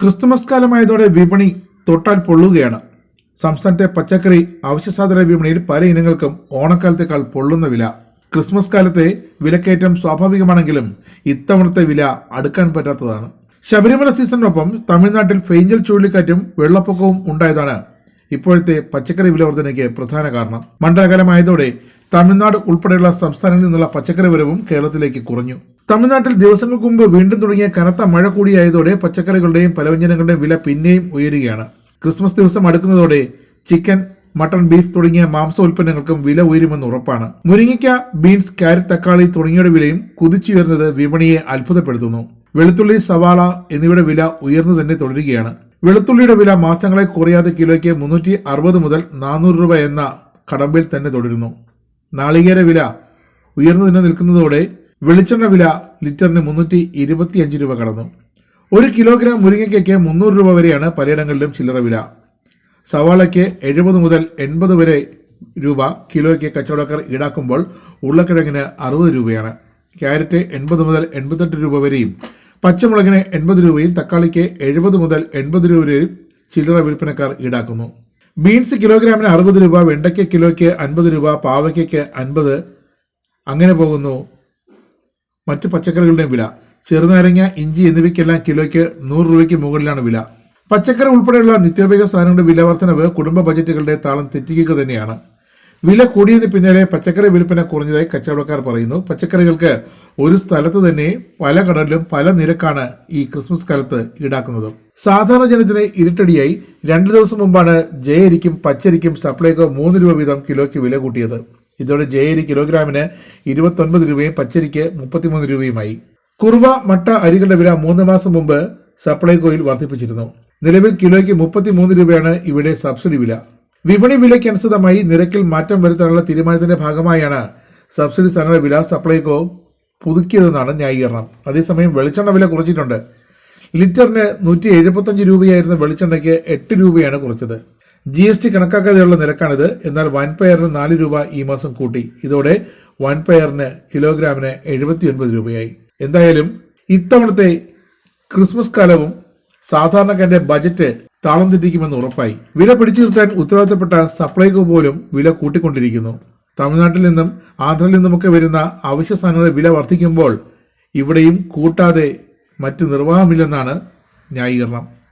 Christmas കാലമായതോടെ വിപണി തൊട്ടാൽ പൊള്ളുകയാണ്. സംസ്ഥാനത്തെ പച്ചക്കറി അവശ്യസാധന വിപണിയിൽ പല ഇനങ്ങൾക്കും ഓണക്കാലത്തേക്കാൾ പൊള്ളുന്ന വില. ക്രിസ്മസ് കാലത്തെ വിലക്കയറ്റം സ്വാഭാവികമാണെങ്കിലും ഇത്തവണത്തെ വില അടുക്കാൻ പറ്റാത്തതാണ്. ശബരിമല സീസണിനൊപ്പം തമിഴ്നാട്ടിൽ ഫെയ്ഞ്ചൽ ചുഴലിക്കാറ്റും വെള്ളപ്പൊക്കവും ഉണ്ടായതാണ് ഇപ്പോഴത്തെ പച്ചക്കറി വില വർധനയ്ക്ക് പ്രധാന കാരണം. മണ്ഡലകാലമായതോടെ തമിഴ്നാട് ഉൾപ്പെടെയുള്ള സംസ്ഥാനങ്ങളിൽ നിന്നുള്ള പച്ചക്കറി വരവും കേരളത്തിലേക്ക് കുറഞ്ഞു. തമിഴ്നാട്ടിൽ ദിവസങ്ങൾക്ക് മുമ്പ് വീണ്ടും തുടങ്ങിയ കനത്ത മഴ കൂടിയായതോടെ പച്ചക്കറികളുടെയും പലവ്യഞ്ജനങ്ങളുടെയും വില പിന്നെയും ഉയരുകയാണ്. ക്രിസ്മസ് ദിവസം അടുക്കുന്നതോടെ ചിക്കൻ മട്ടൺ ബീഫ് തുടങ്ങിയ മാംസ ഉൽപ്പന്നങ്ങൾക്കും വില ഉയരുമെന്ന് ഉറപ്പാണ്. മുരിങ്ങിക്ക ബീൻസ് ക്യാരറ്റ് തക്കാളി തുടങ്ങിയവയുടെ വിലയും കുതിച്ചുയർന്നത് വിപണിയെ അത്ഭുതപ്പെടുത്തുന്നു. വെളുത്തുള്ളി സവാള എന്നിവയുടെ വില ഉയർന്നു തന്നെ തുടരുകയാണ്. വെളുത്തുള്ളിയുടെ വില മാസങ്ങളെ കുറയാതെ കിലോയ്ക്ക് മുന്നൂറ്റി അറുപത് മുതൽ നാനൂറ് രൂപ എന്ന കടമ്പിൽ തന്നെ തുടരുന്നു. നാളികേര വില ഉയർന്നു തന്നെ നിൽക്കുന്നതോടെ വെളിച്ചെണ്ണ വില ലിറ്ററിന് മുന്നൂറ്റി ഇരുപത്തിയഞ്ച് രൂപ കടന്നു. ഒരു കിലോഗ്രാം മുരിങ്ങയ്ക്കയ്ക്ക് മുന്നൂറ് രൂപ വരെയാണ് പലയിടങ്ങളിലും ചില്ലറ വില. സവാളയ്ക്ക് എഴുപത് മുതൽ എൺപത് വരെ രൂപ കിലോയ്ക്ക് കച്ചവടക്കാർ ഈടാക്കുമ്പോൾ ഉരുളക്കിഴങ്ങിന് അറുപത് രൂപയാണ്. ക്യാരറ്റ് എൺപത് മുതൽ എൺപത്തെട്ട് രൂപ വരെയും പച്ചമുളകിന് എൺപത് രൂപയും തക്കാളിക്ക് എഴുപത് മുതൽ എൺപത് രൂപ വരെയും ചില്ലറ വിൽപ്പനക്കാർ ഈടാക്കുന്നു. ബീൻസ് കിലോഗ്രാമിന് അറുപത് രൂപ വെണ്ടയ്ക്ക് കിലോയ്ക്ക് അൻപത് രൂപ പാവയ്ക്കയ്ക്ക് അൻപത്. അങ്ങനെ പോകുന്നു മറ്റു പച്ചക്കറികളുടെയും വില. ചെറുനാരങ്ങ ഇഞ്ചി എന്നിവയ്ക്കെല്ലാം കിലോയ്ക്ക് നൂറ് രൂപയ്ക്ക് മുകളിലാണ് വില. പച്ചക്കറി ഉൾപ്പെടെയുള്ള നിത്യോപയോഗ സാധനങ്ങളുടെ വില വർധനവ് കുടുംബ ബജറ്റുകളുടെ താളം തെറ്റിക്കുക തന്നെയാണ്. വില കൂടിയതിന് പിന്നാലെ പച്ചക്കറി വിൽപ്പന കുറഞ്ഞതായി കച്ചവടക്കാർ പറയുന്നു. പച്ചക്കറികൾക്ക് ഒരു സ്ഥലത്ത് തന്നെ പല കടലിലും പല നിരക്കാണ് ഈ ക്രിസ്മസ് കാലത്ത് ഈടാക്കുന്നത്. സാധാരണ ജനത്തിന് ഇരുട്ടടിയായി രണ്ടു ദിവസം മുമ്പാണ് ജയരിക്കും പച്ചരിക്കും സപ്ലൈകോ മൂന്ന് രൂപ വീതം കിലോയ്ക്ക് വില കൂട്ടിയത്. ഇതോടെ ജയരി കിലോഗ്രാമിന് ഇരുപത്തൊൻപത് രൂപയും പച്ചരിക്ക് മുപ്പത്തിമൂന്ന് രൂപയുമായി. കുറുവ മട്ട അരികളുടെ വില മൂന്ന് മാസം മുമ്പ് സപ്ലൈകോയിൽ വർദ്ധിപ്പിച്ചിരുന്നു. നിലവിൽ കിലോയ്ക്ക് മുപ്പത്തിമൂന്ന് രൂപയാണ് ഇവിടെ സബ്സിഡി വില. വിപണി വിലയ്ക്ക് വിലയ്ക്കനുസൃതമായി നിരക്കിൽ മാറ്റം വരുത്താനുള്ള തീരുമാനത്തിന്റെ ഭാഗമായാണ് സബ്സിഡി സാധന വില സപ്ലൈകോ പുതുക്കിയതെന്നാണ് ന്യായീകരണം. അതേസമയം വെളിച്ചെണ്ണ വില കുറച്ചിട്ടുണ്ട്. ലിറ്ററിന് നൂറ്റി എഴുപത്തഞ്ച് രൂപയായിരുന്ന വെളിച്ചെണ്ണയ്ക്ക് എട്ട് രൂപയാണ് കുറച്ചത്. ജി എസ് ടി കണക്കാക്കാതെയുള്ള നിരക്കാണിത്. എന്നാൽ വൻപയറിന് നാല് രൂപ ഈ മാസം കൂട്ടി. ഇതോടെ വൻപയറിന് കിലോഗ്രാമിന് എഴുപത്തിയൊൻപത് രൂപയായി. എന്തായാലും ഇത്തവണത്തെ ക്രിസ്മസ് കാലവും സാധാരണക്കാരന്റെ ബജറ്റ് താളം തെറ്റിക്കുമെന്ന് ഉറപ്പായി. വില പിടിച്ചു നിർത്താൻ ഉത്തരവാദിത്തപ്പെട്ട സപ്ലൈകോ പോലും വില കൂട്ടിക്കൊണ്ടിരിക്കുന്നു. തമിഴ്നാട്ടിൽ നിന്നും ആന്ധ്രയിൽ നിന്നുമൊക്കെ വരുന്ന അവശ്യ സാധനങ്ങളുടെ വില വർദ്ധിക്കുമ്പോൾ ഇവിടെയും കൂട്ടാതെ മറ്റ് നിർവാഹമില്ലെന്നാണ് ന്യായീകരണം.